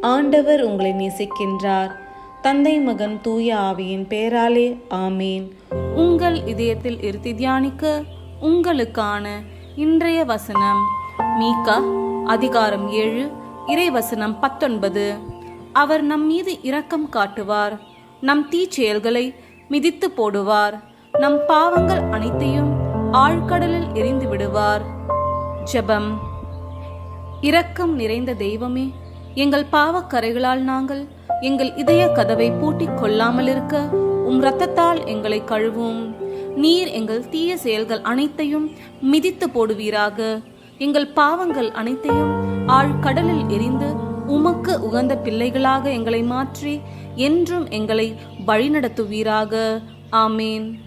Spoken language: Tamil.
ஆண்டவர் உங்களை நேசிக்கின்றார். தந்தை மகன் தூய ஆவியின் பெயராலே ஆமேன். உங்கள் இதயத்தில் இருத்தி தியானிக்க உங்களுக்கான இன்றைய வசனம் மீகா அதிகாரம் ஏழு இறைவசனம் பத்தொன்பது. அவர் நம் மீது இரக்கம் காட்டுவார் நம் தீச்செயல்களை மிதித்து போடுவார் நம் பாவங்கள் அனைத்தையும் ஆழ்கடலில் எரிந்து விடுவார். ஜெபம். இரக்கம் நிறைந்த தெய்வமே எங்கள் பாவக்கரைகளால் நாங்கள் எங்கள் இதய கதவை பூட்டிக் கொள்ளாமல் இருக்க உம் ரத்தத்தால் எங்களை கழுவும். நீர் எங்கள் தீய செயல்கள் அனைத்தையும் மிதித்து போடுவீராக. எங்கள் பாவங்கள் அனைத்தையும் ஆழ்கடலில் எரிந்து உமக்கு உகந்த பிள்ளைகளாக எங்களை மாற்றி என்றும் எங்களை வழிநடத்துவீராக. ஆமேன்.